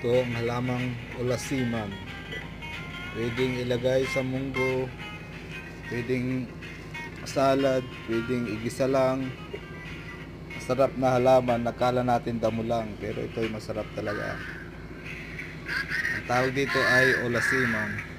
ko ang halamang ulasiman Pwedeng ilagay sa munggo, pwedeng salad, pwedeng igisa lang. Masarap na halaman, nakala natin damo lang, pero ito ay masarap talaga. Ang tawag dito ay ulasiman